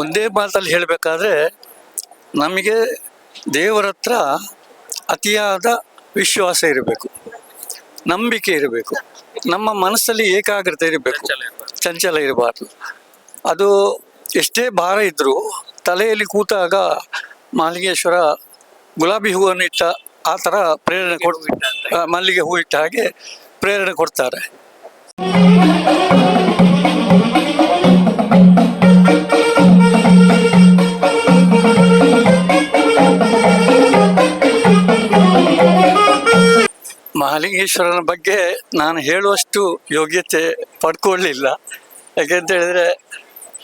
ಒಂದೇ ಮಾತಲ್ಲಿ ಹೇಳಬೇಕಾದ್ರೆ ನಮಗೆ ದೇವರ ಹತ್ರ ಅತಿಯಾದ ವಿಶ್ವಾಸ ಇರಬೇಕು, ನಂಬಿಕೆ ಇರಬೇಕು, ನಮ್ಮ ಮನಸ್ಸಲ್ಲಿ ಏಕಾಗ್ರತೆ ಇರಬೇಕು, ಚಂಚಲ ಇರಬಾರ್ದು. ಅದು ಎಷ್ಟೇ ಭಾರ ಇದ್ದರೂ ತಲೆಯಲ್ಲಿ ಕೂತಾಗ ಮಾಲಿಂಗೇಶ್ವರ ಗುಲಾಬಿ ಹೂವನ್ನು ಇಟ್ಟ ಆ ಥರ ಪ್ರೇರಣೆ ಕೊಡ್ ಮಲ್ಲಿಗೆ ಹೂ ಇಟ್ಟ ಹಾಗೆ ಪ್ರೇರಣೆ ಕೊಡ್ತಾರೆ. ಮಹಾಲಿಂಗೇಶ್ವರನ ಬಗ್ಗೆ ನಾನು ಹೇಳುವಷ್ಟು ಯೋಗ್ಯತೆ ಪಡ್ಕೊಳ್ಳಿಲ್ಲ. ಯಾಕೆಂತ ಹೇಳಿದ್ರೆ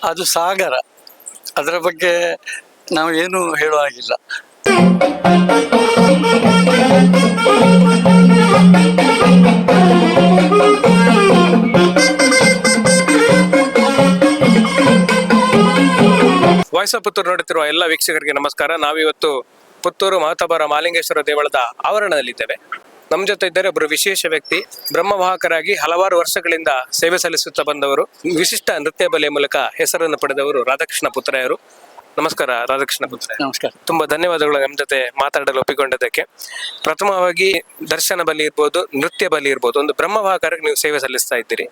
ಅದು ಸಾಗರ. ಅದರ ಬಗ್ಗೆ ನಾವು ಏನು ಹೇಳುವ ಹಾಗಿಲ್ಲ. ವಾಯ್ಸ್ ಆಫ್ ಪುತ್ತೂರು ನೋಡುತ್ತಿರುವ ಎಲ್ಲ ವೀಕ್ಷಕರಿಗೆ ನಮಸ್ಕಾರ. ನಾವಿವತ್ತು ಪುತ್ತೂರು ಮಹತಾಬರ ಮಾಲಿಂಗೇಶ್ವರ ದೇವಳದ ಆವರಣದಲ್ಲಿದ್ದೇವೆ. ನಮ್ಮ ಜೊತೆ ಇದ್ದಾರೆ ಒಬ್ಬರು ವಿಶೇಷ ವ್ಯಕ್ತಿ ಬ್ರಹ್ಮವಾಹಕರಾಗಿ ಹಲವಾರು ವರ್ಷಗಳಿಂದ ಸೇವೆ ಸಲ್ಲಿಸುತ್ತಾ ಬಂದವರು. ವಿಶಿಷ್ಟ ನೃತ್ಯ ಬಲೆಯ ಮೂಲಕ ಹೆಸರನ್ನು ಪಡೆದವರು ರಾಧಾಕೃಷ್ಣ ಪುತ್ರಯರು. ನಮಸ್ಕಾರ ರಾಧಾಕೃಷ್ಣ ಪುತ್ರ ನಮಸ್ಕಾರ. ತುಂಬಾ ಧನ್ಯವಾದಗಳು ನಮ್ಮ ಜೊತೆ ಮಾತಾಡಲು ಒಪ್ಪಿಕೊಂಡಿದ್ದಕ್ಕೆ. ಪ್ರಥಮವಾಗಿ ದರ್ಶನ ಬಲಿ ಇರ್ಬೋದು ನೃತ್ಯ ಬಲಿ ಇರ್ಬೋದು ಒಂದು ಬ್ರಹ್ಮವಾಹಕರಾಗಿ ನೀವು ಸೇವೆ ಸಲ್ಲಿಸ್ತಾ ಇದ್ದೀರಿ.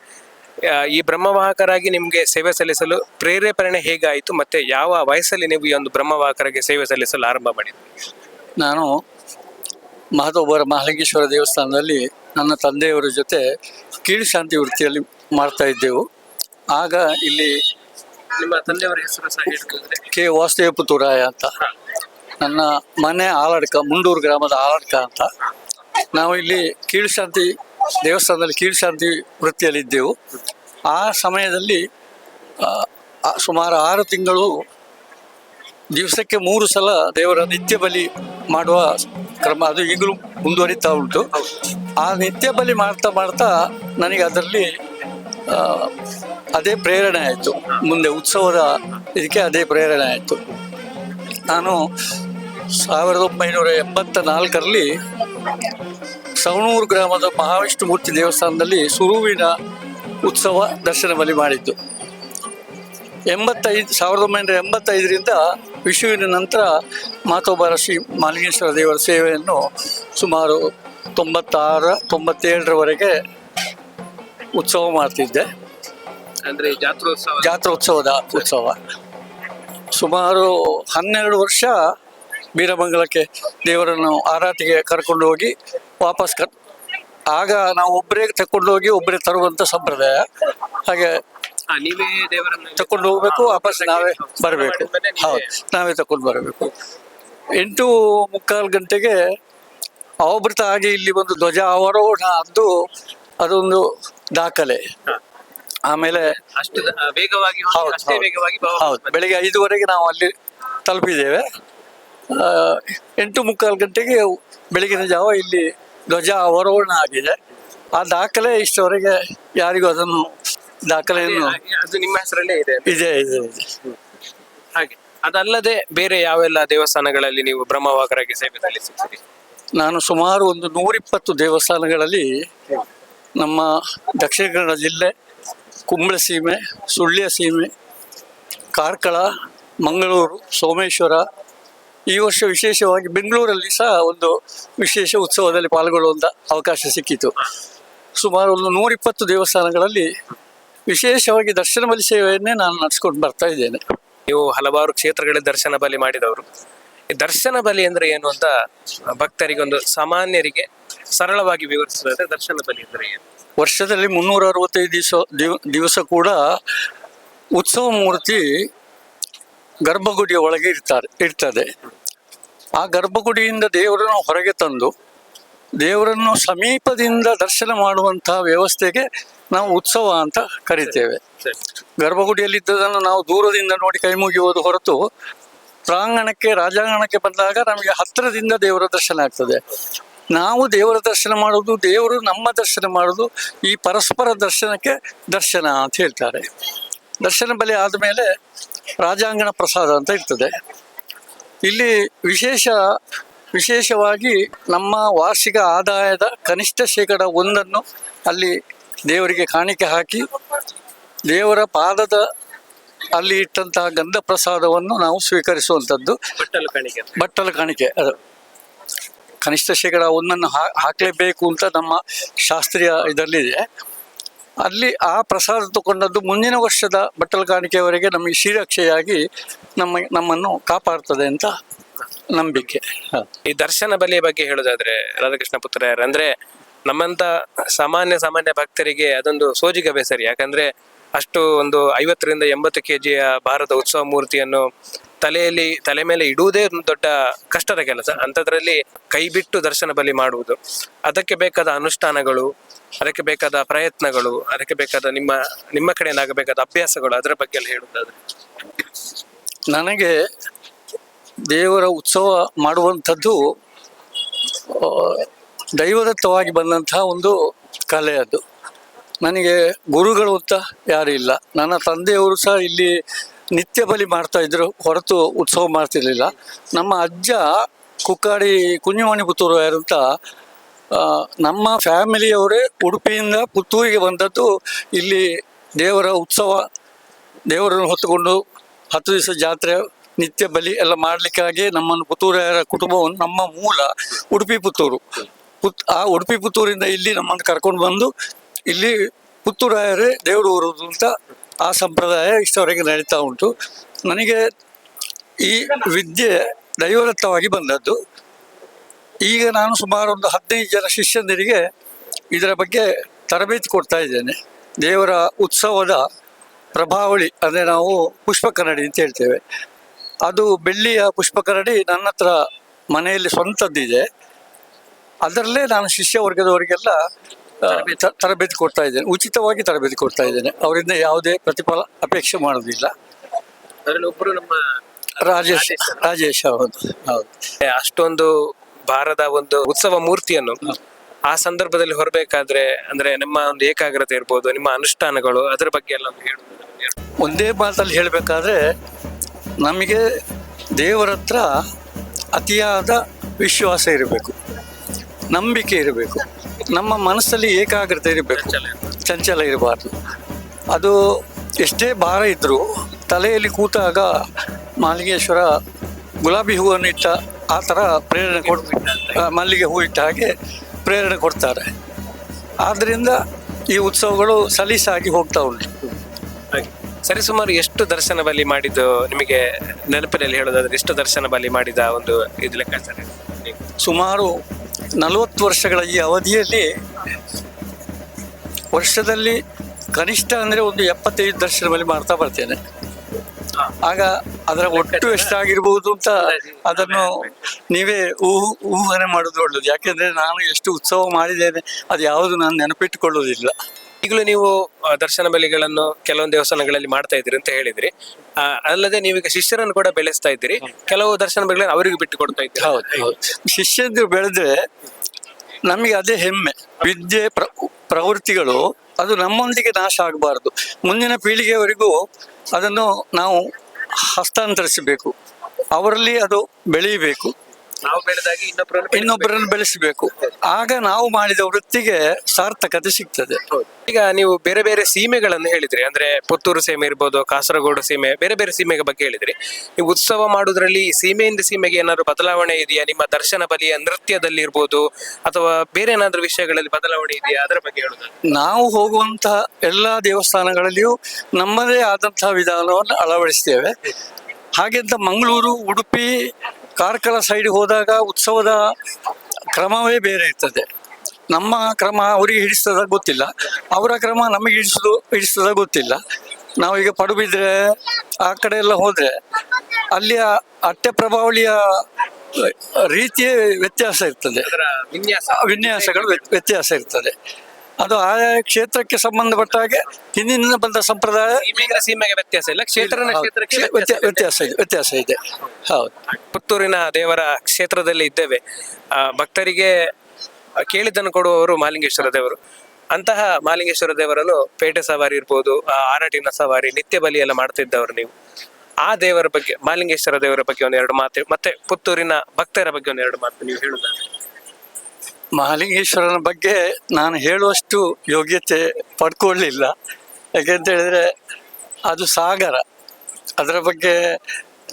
ಈ ಬ್ರಹ್ಮವಾಹಕರಾಗಿ ನಿಮಗೆ ಸೇವೆ ಸಲ್ಲಿಸಲು ಪ್ರೇರೇಪಣೆ ಹೇಗಾಯಿತು ಮತ್ತೆ ಯಾವ ವಯಸ್ಸಲ್ಲಿ ನೀವು ಈ ಒಂದು ಬ್ರಹ್ಮವಾಹಕರಾಗಿ ಸೇವೆ ಸಲ್ಲಿಸಲು ಆರಂಭ ಮಾಡಿದ್ರಿ? ನಾನು ಮಹದೊಬ್ಬರ ಮಹಾಲಿಂಗೇಶ್ವರ ದೇವಸ್ಥಾನದಲ್ಲಿ ನನ್ನ ತಂದೆಯವರ ಜೊತೆ ಕೀಳು ಶಾಂತಿ ವೃತ್ತಿಯಲ್ಲಿ ಮಾಡ್ತಾ ಇದ್ದೆವು. ಆಗ ಇಲ್ಲಿ ನಿಮ್ಮ ತಂದೆಯವರ ಹೆಸರು ಸಹ ಕೆ ವಾಸುದೇವ ಪುತ್ತೂರಾಯ ಅಂತ. ನನ್ನ ಮನೆ ಆಲಡ್ಕ ಮುಂಡೂರು ಗ್ರಾಮದ ಆಲಡ್ಕ ಅಂತ. ನಾವು ಇಲ್ಲಿ ಕೀಳ್ಶಾಂತಿ ದೇವಸ್ಥಾನದಲ್ಲಿ ಕೀಳ್ಶಾಂತಿ ವೃತ್ತಿಯಲ್ಲಿದ್ದೆವು ಆ ಸಮಯದಲ್ಲಿ ಸುಮಾರು ಆರು ತಿಂಗಳು ದಿವಸಕ್ಕೆ ಮೂರು ಸಲ ದೇವರ ನಿತ್ಯ ಬಲಿ ಮಾಡುವ ಕ್ರಮ ಅದು ಈಗಲೂ ಮುಂದುವರಿತಾ ಉಂಟು. ಆ ನಿತ್ಯ ಬಲಿ ಮಾಡ್ತಾ ಮಾಡ್ತಾ ನನಗೆ ಅದರಲ್ಲಿ ಅದೇ ಪ್ರೇರಣೆ ಆಯಿತು. ಮುಂದೆ ಉತ್ಸವದ ಇದಕ್ಕೆ ಅದೇ ಪ್ರೇರಣೆ ಆಯಿತು. ನಾನು ಸಾವಿರದ ಒಂಬೈನೂರ ಎಂಬತ್ತ ನಾಲ್ಕರಲ್ಲಿ ಸವಣೂರು ಗ್ರಾಮದ ಮಹಾವಿಷ್ಣು ಮೂರ್ತಿ ದೇವಸ್ಥಾನದಲ್ಲಿ ಸುರುವಿನ ಉತ್ಸವ ದರ್ಶನ ಬಲಿ ಮಾಡಿದ್ದು. ಎಂಬತ್ತೈದು, ಸಾವಿರದ ಒಂಬೈನೂರ ಎಂಬತ್ತೈದರಿಂದ ವಿಷುವಿನ ನಂತರ ಮಾತೋಬಾರ ಶ್ರೀ ಮಾಲಿಂಗೇಶ್ವರ ದೇವರ ಸೇವೆಯನ್ನು ಸುಮಾರು ತೊಂಬತ್ತಾರ ತೊಂಬತ್ತೇಳರವರೆಗೆ ಉತ್ಸವ ಮಾಡ್ತಿದ್ದೆ. ಅಂದರೆ ಜಾತ್ರೋತ್ಸವ? ಜಾತ್ರೋತ್ಸವದ ಉತ್ಸವ. ಸುಮಾರು ಹನ್ನೆರಡು ವರ್ಷ ಬೀರಮಂಗಲಕ್ಕೆ ದೇವರನ್ನು ಆರಾಟಿಗೆ ಕರ್ಕೊಂಡು ಹೋಗಿ ವಾಪಸ್ ಕ ಆಗ ನಾವು ಒಬ್ಬರೇ ತಕೊಂಡು ಹೋಗಿ ಒಬ್ಬರೇ ತರುವಂಥ ಸಂಪ್ರದಾಯ. ಹಾಗೆ ನೀವೇ ದೇವರನ್ನ ತಕೊಂಡು ಹೋಗ್ಬೇಕು ವಾಪಸ್ ನಾವೇ ಬರಬೇಕು. ಹೌದು ನಾವೇ ತಕೊಂಡು ಬರಬೇಕು. ಎಂಟು ಮುಕ್ಕಾಲು ಗಂಟೆಗೆ ಅವಭೃತ ಆಗಿ ಇಲ್ಲಿ ಒಂದು ಧ್ವಜ ಅವರೋಹಣ ಅದು ಅದೊಂದು ದಾಖಲೆ. ಆಮೇಲೆ ಅಷ್ಟು ವೇಗವಾಗಿ ವೇಗವಾಗಿ ಹೌದು. ಬೆಳಿಗ್ಗೆ ಐದುವರೆಗೆ ನಾವು ಅಲ್ಲಿ ತಲುಪಿದ್ದೇವೆ. ಎಂಟು ಮುಕ್ಕಾಲು ಗಂಟೆಗೆ ಬೆಳಗಿನ ಜಾವ ಇಲ್ಲಿ ಧ್ವಜ ಅವರೋಹಣ ಆಗಿದೆ. ಆ ದಾಖಲೆ ಇಷ್ಟವರೆಗೆ ಯಾರಿಗೂ ಅದನ್ನು ದಾಖಲೆಯನ್ನು ಹಾಗೆ ಅದು ನಿಮ್ಮ ಹೆಸರಲ್ಲೇ ಇದೆ. ಇದೆ ಇದೆ ಇದೆ. ಹಾಗೆ ಅದಲ್ಲದೆ ಬೇರೆ ಯಾವೆಲ್ಲ ದೇವಸ್ಥಾನಗಳಲ್ಲಿ ನೀವು ಬ್ರಹ್ಮವಾಕರಾಗಿ ಸೇವೆ ಸಲ್ಲಿಸುತ್ತೀರಿ ನಾನು ಸುಮಾರು ಒಂದು ನೂರಿಪ್ಪತ್ತು ದೇವಸ್ಥಾನಗಳಲ್ಲಿ ನಮ್ಮ ದಕ್ಷಿಣ ಕನ್ನಡ ಜಿಲ್ಲೆ ಕುಂಬಳ ಸೀಮೆ ಸುಳ್ಯ ಸೀಮೆ ಕಾರ್ಕಳ ಮಂಗಳೂರು ಸೋಮೇಶ್ವರ ಈ ವರ್ಷ ವಿಶೇಷವಾಗಿ ಬೆಂಗಳೂರಲ್ಲಿ ಸಹ ಒಂದು ವಿಶೇಷ ಉತ್ಸವದಲ್ಲಿ ಪಾಲ್ಗೊಳ್ಳುವಂಥ ಅವಕಾಶ ಸಿಕ್ಕಿತು. ಸುಮಾರು ಒಂದು ನೂರಿಪ್ಪತ್ತು ದೇವಸ್ಥಾನಗಳಲ್ಲಿ ವಿಶೇಷವಾಗಿ ದರ್ಶನ ಬಲಿ ಸೇವೆಯನ್ನೇ ನಾನು ನಡೆಸ್ಕೊಂಡು ಬರ್ತಾ ಇದ್ದೇನೆ. ನೀವು ಹಲವಾರು ಕ್ಷೇತ್ರಗಳಲ್ಲಿ ದರ್ಶನ ಬಲಿ ಮಾಡಿದವರು. ಈ ದರ್ಶನ ಬಲಿ ಅಂದ್ರೆ ಏನು ಅಂತ ಭಕ್ತರಿಗೆ ಒಂದು ಸಾಮಾನ್ಯರಿಗೆ ಸರಳವಾಗಿ ವಿವರಿಸಿದ್ರೆ ದರ್ಶನ ಬಲಿ ಅಂದ್ರೆ ಏನು? ವರ್ಷದಲ್ಲಿ ಮುನ್ನೂರ ಅರವತ್ತೈದು ದಿವಸ ದಿವ- ದಿವಸ ಕೂಡ ಉತ್ಸವ ಮೂರ್ತಿ ಗರ್ಭಗುಡಿಯ ಒಳಗೆ ಇರ್ತಾರೆ ಇರ್ತದೆ. ಆ ಗರ್ಭಗುಡಿಯಿಂದ ದೇವರನ್ನು ಹೊರಗೆ ತಂದು ದೇವರನ್ನು ಸಮೀಪದಿಂದ ದರ್ಶನ ಮಾಡುವಂತಹ ವ್ಯವಸ್ಥೆಗೆ ನಾವು ಉತ್ಸವ ಅಂತ ಕರಿತೇವೆ. ಗರ್ಭಗುಡಿಯಲ್ಲಿದ್ದದನ್ನು ನಾವು ದೂರದಿಂದ ನೋಡಿ ಕೈ ಮುಗಿಯುವುದು ಹೊರತು ಪ್ರಾಂಗಣಕ್ಕೆ ರಾಜಾಂಗಣಕ್ಕೆ ಬಂದಾಗ ನಮಗೆ ಹತ್ತಿರದಿಂದ ದೇವರ ದರ್ಶನ ಆಗ್ತದೆ. ನಾವು ದೇವರ ದರ್ಶನ ಮಾಡುವುದು ದೇವರು ನಮ್ಮ ದರ್ಶನ ಮಾಡುವುದು ಈ ಪರಸ್ಪರ ದರ್ಶನಕ್ಕೆ ದರ್ಶನ ಅಂತ ಹೇಳ್ತಾರೆ. ದರ್ಶನ ಬಲಿ ಆದಮೇಲೆ ರಾಜಾಂಗಣ ಪ್ರಸಾದ ಅಂತ ಇರ್ತದೆ. ಇಲ್ಲಿ ವಿಶೇಷ ವಿಶೇಷವಾಗಿ ನಮ್ಮ ವಾರ್ಷಿಕ ಆದಾಯದ ಕನಿಷ್ಠ ಶೇಕಡ ಒಂದನ್ನು ಅಲ್ಲಿ ದೇವರಿಗೆ ಕಾಣಿಕೆ ಹಾಕಿ ದೇವರ ಪಾದದ ಅಲ್ಲಿ ಇಟ್ಟಂತಹ ಗಂಧ ಪ್ರಸಾದವನ್ನು ನಾವು ಸ್ವೀಕರಿಸುವಂಥದ್ದು. ಬಟ್ಟಲು ಕಾಣಿಕೆ. ಬಟ್ಟಲು ಕಾಣಿಕೆ ಅದು. ಕನಿಷ್ಠ ಶೇಕಡ ಒಂದನ್ನು ಹಾ ಹಾಕಲೇಬೇಕು ಅಂತ ನಮ್ಮ ಶಾಸ್ತ್ರೀಯ ಇದರಲ್ಲಿದೆ. ಅಲ್ಲಿ ಆ ಪ್ರಸಾದ ತಗೊಂಡದ್ದು ಮುಂದಿನ ವರ್ಷದ ಬಟ್ಟಲ ಕಾಣಿಕೆಯವರೆಗೆ ನಮಗೆ ಶ್ರೀರಕ್ಷೆಯಾಗಿ ನಮ್ಮ ನಮ್ಮನ್ನು ಕಾಪಾಡ್ತದೆ ಅಂತ ನಂಬಿಕೆ. ಈ ದರ್ಶನ ಬಲಿಯ ಬಗ್ಗೆ ಹೇಳೋದಾದ್ರೆ, ರಾಧಾಕೃಷ್ಣ ಪುತ್ರಯ್ಯರ್ ಅಂದ್ರೆ ನಮ್ಮಂತ ಸಾಮಾನ್ಯ ಸಾಮಾನ್ಯ ಭಕ್ತರಿಗೆ ಅದೊಂದು ಸೋಜಿಗವೇ ಬೇಸರಿ. ಯಾಕಂದ್ರೆ ಅಷ್ಟು ಒಂದು ಐವತ್ತರಿಂದ ಎಂಬತ್ತು ಕೆಜಿಯ ಭಾರತ ಉತ್ಸವ ಮೂರ್ತಿಯನ್ನು ತಲೆಯಲ್ಲಿ, ತಲೆ ಮೇಲೆ ಇಡುವುದೇ ಒಂದು ದೊಡ್ಡ ಕಷ್ಟದ ಕೆಲಸ. ಅಂಥದ್ರಲ್ಲಿ ಕೈ ಬಿಟ್ಟು ದರ್ಶನ ಬಲಿ ಮಾಡುವುದು. ಅದಕ್ಕೆ ಬೇಕಾದ ಅನುಷ್ಠಾನಗಳು, ಅದಕ್ಕೆ ಬೇಕಾದ ಪ್ರಯತ್ನಗಳು, ಅದಕ್ಕೆ ಬೇಕಾದ ನಿಮ್ಮ ನಿಮ್ಮ ಕಡೆಯಿಂದ ಆಗಬೇಕಾದ ಅಭ್ಯಾಸಗಳು, ಅದರ ಬಗ್ಗೆ ಎಲ್ಲ ಹೇಳುವುದಾದ್ರೆ ನನಗೆ ದೇವರ ಉತ್ಸವ ಮಾಡುವಂಥದ್ದು ದೈವದತ್ತವಾಗಿ ಬಂದಂತಹ ಒಂದು ಕಲೆ ಅದು. ನನಗೆ ಗುರುಗಳು ಅಂತ ಯಾರೂ ಇಲ್ಲ. ನನ್ನ ತಂದೆಯವರು ಸಹ ಇಲ್ಲಿ ನಿತ್ಯ ಬಲಿ ಮಾಡ್ತಾ ಇದ್ರು, ಹೊರತು ಉತ್ಸವ ಮಾಡ್ತಿರ್ಲಿಲ್ಲ. ನಮ್ಮ ಅಜ್ಜ ಕುಕ್ಕಾಡಿ ಕುಂಜಮಣಿ ಪುತ್ತೂರು ಯಾರು ಅಂತ ನಮ್ಮ ಫ್ಯಾಮಿಲಿಯವರೇ ಉಡುಪಿಯಿಂದ ಪುತ್ತೂರಿಗೆ ಬಂದದ್ದು ಇಲ್ಲಿ ದೇವರ ಉತ್ಸವ, ದೇವರನ್ನು ಹೊತ್ತುಕೊಂಡು ಹತ್ತು ದಿವಸ ಜಾತ್ರೆ ನಿತ್ಯ ಬಲಿ ಎಲ್ಲ ಮಾಡಲಿಕ್ಕಾಗಿ ನಮ್ಮನ್ನು ಪುತ್ತೂರ ಕುಟುಂಬವನ್ನು ನಮ್ಮ ಮೂಲ ಉಡುಪಿ ಪುತ್ತೂರು. ಪುತ್ ಆ ಉಡುಪಿ ಪುತ್ತೂರಿಂದ ಇಲ್ಲಿ ನಮ್ಮನ್ನು ಕರ್ಕೊಂಡು ಬಂದು ಇಲ್ಲಿ ಪುತ್ತೂರಾಯರೇ ದೇವರು ಊರುವುದು ಅಂತ ಆ ಸಂಪ್ರದಾಯ ಇಷ್ಟವರೆಗೆ ನಡೀತಾ ಉಂಟು. ನನಗೆ ಈ ವಿದ್ಯೆ ದೈವದತ್ತವಾಗಿ ಬಂದದ್ದು. ಈಗ ನಾನು ಸುಮಾರು ಒಂದು ಹದಿನೈದು ಜನ ಶಿಷ್ಯಂದರಿಗೆ ಇದರ ಬಗ್ಗೆ ತರಬೇತಿ ಕೊಡ್ತಾ ಇದ್ದೇನೆ. ದೇವರ ಉತ್ಸವದ ಪ್ರಭಾವಳಿ ಅಂದರೆ ನಾವು ಪುಷ್ಪ ಕನ್ನಡಿ ಅಂತ ಹೇಳ್ತೇವೆ. ಅದು ಬೆಳ್ಳಿಯ ಪುಷ್ಪಕರಡಿ ನನ್ನ ಹತ್ರ ಮನೆಯಲ್ಲಿ ಸ್ವಂತದ್ದಿದೆ. ಅದರಲ್ಲೇ ನಾನು ಶಿಷ್ಯ ವರ್ಗದವರಿಗೆಲ್ಲ ತರಬೇತಿ. ಕೊಡ್ತಾ ಇದ್ದೇನೆ. ಉಚಿತವಾಗಿ ತರಬೇತಿ ಕೊಡ್ತಾ ಇದ್ದೇನೆ. ಅವರಿಂದ ಯಾವುದೇ ಪ್ರತಿಫಲ ಅಪೇಕ್ಷೆ ಮಾಡೋದಿಲ್ಲ ಒಬ್ಬರು ನಮ್ಮ ರಾಜೇಶ್ ರಾಜೇಶ್ ಹೌದು. ಹೌದು ಅಷ್ಟೊಂದು ಭಾರದ ಒಂದು ಉತ್ಸವ ಮೂರ್ತಿಯನ್ನು ಆ ಸಂದರ್ಭದಲ್ಲಿ ಹೊರಬೇಕಾದ್ರೆ ಅಂದ್ರೆ ನಿಮ್ಮ ಒಂದು ಏಕಾಗ್ರತೆ ಇರ್ಬೋದು ನಿಮ್ಮ ಅನುಷ್ಠಾನಗಳು ಅದರ ಬಗ್ಗೆ ಎಲ್ಲ ಒಂದು ಒಂದೇ ಮಾತಲ್ಲಿ ಹೇಳಬೇಕಾದ್ರೆ ನಮಗೆ ದೇವರ ಹತ್ರ ಅತಿಯಾದ ವಿಶ್ವಾಸ ಇರಬೇಕು, ನಂಬಿಕೆ ಇರಬೇಕು, ನಮ್ಮ ಮನಸ್ಸಲ್ಲಿ ಏಕಾಗ್ರತೆ ಇರಬೇಕು, ಚಂಚಲ ಇರಬಾರ್ದು. ಅದು ಎಷ್ಟೇ ಭಾರ ಇದ್ದರೂ ತಲೆಯಲ್ಲಿ ಕೂತಾಗ ಮಾಲಿಂಗೇಶ್ವರ ಗುಲಾಬಿ ಹೂವನ್ನು ಇಟ್ಟ ಆ ಥರ ಪ್ರೇರಣೆ ಕೊಡ್ ಮಲ್ಲಿಗೆ ಹೂ ಇಟ್ಟ ಹಾಗೆ ಪ್ರೇರಣೆ ಕೊಡ್ತಾರೆ. ಆದ್ದರಿಂದ ಈ ಉತ್ಸವಗಳು ಸಲೀಸಾಗಿ ಹೋಗ್ತಾ ಉಂಟು. ಹಾಗೆ ಸರಿ ಸುಮಾರು ಎಷ್ಟು ದರ್ಶನ ಬಲಿ ಮಾಡಿದ್ದು ನಿಮಗೆ ನೆನಪಿನಲ್ಲಿ ಹೇಳೋದಾದ್ರೆ ಎಷ್ಟು ದರ್ಶನ ಬಲಿ ಮಾಡಿದ ಒಂದು ಇದು ಲೆಕ್ಕಾಚಾರ? ಸುಮಾರು ನಲವತ್ತು ವರ್ಷಗಳ ಈ ಅವಧಿಯಲ್ಲಿ ವರ್ಷದಲ್ಲಿ ಕನಿಷ್ಠ ಅಂದರೆ ಒಂದು ಎಪ್ಪತ್ತೈದು ದರ್ಶನ ಬಲಿ ಮಾಡ್ತಾ ಬರ್ತೇನೆ. ಆಗ ಅದರ ಒಟ್ಟು ಎಷ್ಟಾಗಿರ್ಬೋದು ಅಂತ ಅದನ್ನು ನೀವೇ ಊಹು ಊಹನೆ ಮಾಡೋದು ಒಳ್ಳೆಯದು. ಯಾಕೆಂದರೆ ನಾನು ಎಷ್ಟು ಉತ್ಸವ ಮಾಡಿದ್ದೇನೆ ಅದು ಯಾವುದು ನಾನು ನೆನಪಿಟ್ಟುಕೊಳ್ಳುವುದಿಲ್ಲ. ಈಗಲೂ ನೀವು ದರ್ಶನ ಬಲಿಗಳನ್ನು ಕೆಲವೊಂದು ದೇವಸ್ಥಾನಗಳಲ್ಲಿ ಮಾಡ್ತಾ ಇದ್ದೀರಿ ಅಂತ ಹೇಳಿದ್ರಿ. ಅಲ್ಲದೆ ನೀವೀಗ ಶಿಷ್ಯರನ್ನು ಕೂಡ ಬೆಳೆಸ್ತಾ ಇದ್ದೀರಿ. ಕೆಲವು ದರ್ಶನ ಬಲಿಗಳನ್ನು ಅವರಿಗೆ ಬಿಟ್ಟು ಕೊಡ್ತಾ ಇದ್ದೀರಿ. ಶಿಷ್ಯಂದಿರು ಬೆಳೆದ್ರೆ ನಮಗೆ ಅದೇ ಹೆಮ್ಮೆ. ವಿದ್ಯೆ, ಪ್ರ, ಪ್ರವೃತ್ತಿಗಳು, ಅದು ನಮ್ಮೊಂದಿಗೆ ನಾಶ ಆಗಬಾರ್ದು. ಮುಂದಿನ ಪೀಳಿಗೆಯವರೆಗೂ ಅದನ್ನು ನಾವು ಹಸ್ತಾಂತರಿಸಬೇಕು. ಅವರಲ್ಲಿ ಅದು ಬೆಳೆಯಬೇಕು. ನಾವು ಬೆಳೆದಾಗಿ ಇನ್ನೊಬ್ಬರನ್ನು ಇನ್ನೊಬ್ಬರನ್ನು ಬೆಳೆಸಬೇಕು. ಆಗ ನಾವು ಮಾಡಿದ ವೃತ್ತಿಗೆ ಸಾರ್ಥಕತೆ ಸಿಗ್ತದೆ. ಈಗ ನೀವು ಬೇರೆ ಬೇರೆ ಸೀಮೆಗಳನ್ನು ಹೇಳಿದ್ರಿ. ಅಂದ್ರೆ ಪುತ್ತೂರು ಸೀಮೆ ಇರ್ಬೋದು ಕಾಸರಗೋಡು ಸೀಮೆ ಬೇರೆ ಬೇರೆ ಸೀಮೆಗೆ ಬಗ್ಗೆ ಹೇಳಿದ್ರಿ. ನೀವು ಉತ್ಸವ ಮಾಡೋದ್ರಲ್ಲಿ ಸೀಮೆಯಿಂದ ಸೀಮೆಗೆ ಏನಾದ್ರು ಬದಲಾವಣೆ ಇದೆಯಾ? ನಿಮ್ಮ ದರ್ಶನ ಬಲಿಯ ನೃತ್ಯದಲ್ಲಿ ಇರ್ಬೋದು ಅಥವಾ ಬೇರೆ ಏನಾದ್ರೂ ವಿಷಯಗಳಲ್ಲಿ ಬದಲಾವಣೆ ಇದೆಯಾ? ಅದರ ಬಗ್ಗೆ ಹೇಳುದು? ನಾವು ಹೋಗುವಂತಹ ಎಲ್ಲಾ ದೇವಸ್ಥಾನಗಳಲ್ಲಿಯೂ ನಮ್ಮದೇ ಆದಂತಹ ವಿಧಾನವನ್ನು ಅಳವಡಿಸ್ತೇವೆ. ಹಾಗೆಂತ ಮಂಗಳೂರು ಉಡುಪಿ ಕಾರ್ಕಳ ಸೈಡ್ ಹೋದಾಗ ಉತ್ಸವದ ಕ್ರಮವೇ ಬೇರೆ ಇರ್ತದೆ. ನಮ್ಮ ಕ್ರಮ ಅವರಿಗೆ ಹಿಡಿಸ್ತದ ಗೊತ್ತಿಲ್ಲ. ಅವರ ಕ್ರಮ ನಮಗೆ ಹಿಡಿಸೋದು ಹಿಡಿಸ್ತದ ಗೊತ್ತಿಲ್ಲ. ನಾವೀಗ ಪಡುಬಿದ್ರೆ ಆ ಕಡೆ ಎಲ್ಲ ಹೋದರೆ ಅಲ್ಲಿಯ ಅಟ್ಟೆ ಪ್ರಭಾವಳಿಯ ರೀತಿಯೇ ವ್ಯತ್ಯಾಸ ಇರ್ತದೆ. ವಿನ್ಯಾಸಗಳು ವ್ಯತ್ಯಾಸ ಇರ್ತದೆ. ಅದು ಆಯಾ ಕ್ಷೇತ್ರಕ್ಕೆ ಸಂಬಂಧಪಟ್ಟ ಹಾಗೆ ಹಿಂದಿನಿಂದ ಬಂದ ಸಂಪ್ರದಾಯ ಸೀಮೆಗಿನ ಸೀಮೆಗೆ ವ್ಯತ್ಯಾಸ ಇಲ್ಲ. ಕ್ಷೇತ್ರನ ಕ್ಷೇತ್ರಕ್ಕೆ ವ್ಯತ್ಯ- ವ್ಯತ್ಯಾಸ ಇದೆ. ವ್ಯತ್ಯಾಸ ಇದೆ ಹೌದು. ಪುತ್ತೂರಿನ ದೇವರ ಕ್ಷೇತ್ರದಲ್ಲಿ ಇದ್ದೇವೆ. ಆ, ಭಕ್ತರಿಗೆ ಕೇಳಿದ್ದನ್ನು ಕೊಡುವವರು ಮಾಲಿಂಗೇಶ್ವರ ದೇವರು. ಅಂತಹ ಮಾಲಿಂಗೇಶ್ವರ ದೇವರನ್ನು ಪೇಟೆ ಸವಾರಿ ಇರ್ಬೋದು ಆ, ಆರಟಿನ ಸವಾರಿ ನಿತ್ಯ ಬಲಿ ಎಲ್ಲ ಮಾಡ್ತಿದ್ದವರು ನೀವು. ಆ ದೇವರ ಬಗ್ಗೆ ಮಾಲಿಂಗೇಶ್ವರ ದೇವರ ಬಗ್ಗೆ ಒಂದೆರಡು ಮಾತು ಮತ್ತೆ ಪುತ್ತೂರಿನ ಭಕ್ತರ ಬಗ್ಗೆ ಒಂದೆರಡು ಮಾತು ನೀವು ಹೇಳುವುದಾದ್ರೆ. ಮಹಾಲಿಂಗೇಶ್ವರನ ಬಗ್ಗೆ ನಾನು ಹೇಳುವಷ್ಟು ಯೋಗ್ಯತೆ ಪಡ್ಕೊಳ್ಳಿಲ್ಲ. ಯಾಕೆಂತ ಹೇಳಿದ್ರೆ ಅದು ಸಾಗರ. ಅದರ ಬಗ್ಗೆ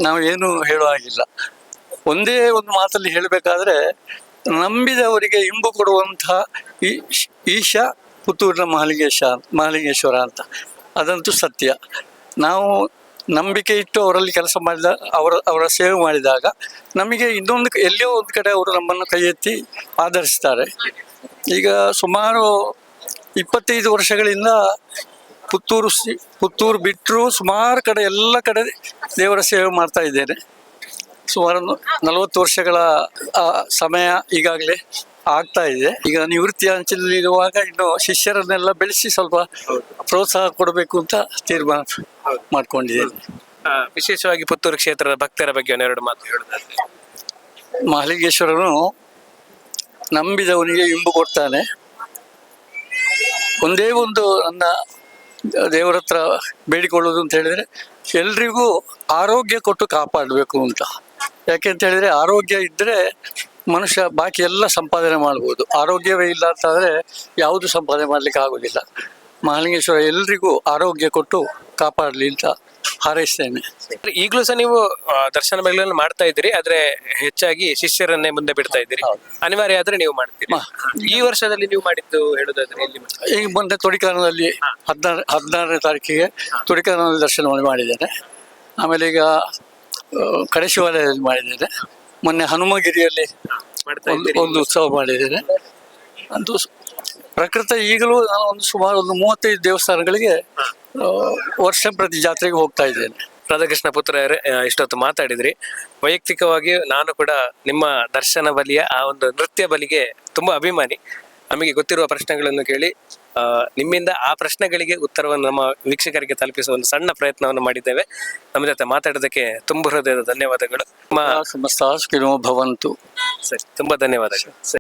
ನಾವು ಏನು ಹೇಳುವ ಹಾಗಿಲ್ಲ. ಒಂದೇ ಒಂದು ಮಾತಲ್ಲಿ ಹೇಳಬೇಕಾದ್ರೆ, ನಂಬಿದವರಿಗೆ ಇಂಬು ಕೊಡುವಂತಹ ಈಶ ಪುತ್ತೂರಿನ ಮಹಾಲಿಂಗೇಶ್ವರ ಮಹಾಲಿಂಗೇಶ್ವರ ಅಂತ. ಅದಂತೂ ಸತ್ಯ. ನಾವು ನಂಬಿಕೆ ಇಟ್ಟು ಅವರಲ್ಲಿ ಕೆಲಸ ಮಾಡಿದ ಅವರ ಅವರ ಸೇವೆ ಮಾಡಿದಾಗ ನಮಗೆ ಇನ್ನೊಂದು ಎಲ್ಲಿಯೋ ಒಂದು ಕಡೆ ಅವರು ನಮ್ಮನ್ನು ಕೈ ಎತ್ತಿ ಆಧರಿಸ್ತಾರೆ. ಈಗ ಸುಮಾರು ಇಪ್ಪತ್ತೈದು ವರ್ಷಗಳಿಂದ ಪುತ್ತೂರು ಪುತ್ತೂರು ಬಿಟ್ಟರು ಸುಮಾರು ಕಡೆ ಎಲ್ಲ ಕಡೆ ದೇವರ ಸೇವೆ ಮಾಡ್ತಾ ಇದ್ದೇನೆ. ಸುಮಾರು ನಲವತ್ತು ವರ್ಷಗಳ ಸಮಯ ಈಗಾಗಲೇ ಆಗ್ತಾ ಇದೆ. ಈಗ ನಿವೃತ್ತಿ ಅಂಚಿನಲ್ಲಿರುವಾಗ ಇನ್ನು ಶಿಷ್ಯರನ್ನೆಲ್ಲ ಬೆಳೆಸಿ ಸ್ವಲ್ಪ ಪ್ರೋತ್ಸಾಹ ಕೊಡಬೇಕು ಅಂತ ತೀರ್ಮಾನ ಮಾಡ್ಕೊಂಡಿದ್ದೇನೆ. ವಿಶೇಷವಾಗಿ ಪುತ್ತೂರು ಕ್ಷೇತ್ರದ ಭಕ್ತರ ಬಗ್ಗೆ ಒಂದೆರಡು ಮಾತು ಹೇಳುದಾದ್ರೆ. ಮಹಾಲಿಂಗೇಶ್ವರನು ನಂಬಿದವನಿಗೆ ಇಂಬು ಕೊಡ್ತಾನೆ. ಒಂದೇ ಒಂದು ನನ್ನ ದೇವರ ಹತ್ರ ಬೇಡಿಕೊಳ್ಳೋದು ಅಂತ ಹೇಳಿದ್ರೆ ಎಲ್ರಿಗೂ ಆರೋಗ್ಯ ಕೊಟ್ಟು ಕಾಪಾಡಬೇಕು ಅಂತ. ಯಾಕೆ ಅಂತ ಹೇಳಿದ್ರೆ ಆರೋಗ್ಯ ಇದ್ದರೆ ಮನುಷ್ಯ ಬಾಕಿ ಎಲ್ಲ ಸಂಪಾದನೆ ಮಾಡ್ಬೋದು. ಆರೋಗ್ಯವೇ ಇಲ್ಲ ಅಂತಂದರೆ ಯಾವುದು ಸಂಪಾದನೆ ಮಾಡಲಿಕ್ಕೆ ಆಗೋದಿಲ್ಲ. ಮಹಾಲಿಂಗೇಶ್ವರ ಎಲ್ರಿಗೂ ಆರೋಗ್ಯ ಕೊಟ್ಟು ಕಾಪಾಡಲಿ ಅಂತ ಹಾರೈಸ್ತೇನೆ. ಈಗಲೂ ಸಹ ನೀವು ದರ್ಶನ ಬೆಳಗಳನ್ನು ಮಾಡ್ತಾ ಇದ್ದೀರಿ ಆದ್ರೆ ಹೆಚ್ಚಾಗಿ ಶಿಷ್ಯರನ್ನೇ ಮುಂದೆ ಬಿಡ್ತಾ ಇದ್ದೀರಿ. ಅನಿವಾರ್ಯ ಆದ್ರೆ ನೀವು ಮಾಡ್ತೀರಿ. ಈ ವರ್ಷದಲ್ಲಿ ನೀವು ಮಾಡಿದ್ದು ಹೇಳುದಾದ್ರೆ? ಈಗ ಮೊನ್ನೆ ತೊಡಿಕಾನದಲ್ಲಿ ಹದಿನಾರು ಹದಿನಾರನೇ ತಾರೀಕಿಗೆ ತೊಡಿಕಾನದಲ್ಲಿ ದರ್ಶನ ಮಾಡಿದ್ದೇನೆ. ಆಮೇಲೆ ಈಗ ಕಡಶಿವಾಲಯದಲ್ಲಿ ಮಾಡಿದ್ದೇನೆ. ಮೊನ್ನೆ ಹನುಮಗಿರಿಯಲ್ಲಿ ಒಂದು ಒಂದು ಉತ್ಸವ ಮಾಡಿದ್ದೇನೆ. ಸ್- ಪ್ರಕೃತ ಈಗಲೂ ನಾನು ಒಂದು ಸುಮಾರು ಒಂದು ಮೂವತ್ತೈದು ದೇವಸ್ಥಾನಗಳಿಗೆ ವರ್ಷ ಪ್ರತಿ ಜಾತ್ರೆಗೆ ಹೋಗ್ತಾ ಇದ್ದೇನೆ. ರಾಧಾಕೃಷ್ಣ ಪುತ್ರರೇ ಇಷ್ಟೊತ್ತು ಮಾತಾಡಿದ್ರಿ. ವೈಯಕ್ತಿಕವಾಗಿ ನಾನು ಕೂಡ ನಿಮ್ಮ ದರ್ಶನ ಬಲಿಯ ಆ ಒಂದು ನೃತ್ಯ ಬಲಿಗೆ ತುಂಬಾ ಅಭಿಮಾನಿ. ನಮಗೆ ಗೊತ್ತಿರುವ ಪ್ರಶ್ನೆಗಳನ್ನು ಕೇಳಿ ನಿಮ್ಮಿಂದ ಆ ಪ್ರಶ್ನೆಗಳಿಗೆ ಉತ್ತರವನ್ನು ನಮ್ಮ ವೀಕ್ಷಕರಿಗೆ ತಲುಪಿಸುವ ಒಂದು ಸಣ್ಣ ಪ್ರಯತ್ನವನ್ನು ಮಾಡಿದ್ದೇವೆ. ನಮ್ಮ ಜೊತೆ ಮಾತಾಡೋದಕ್ಕೆ ತುಂಬ ಹೃದಯದ ಧನ್ಯವಾದಗಳು. ಭವಂತು. ಸರಿ ತುಂಬಾ ಧನ್ಯವಾದಗಳು. ಸರಿ.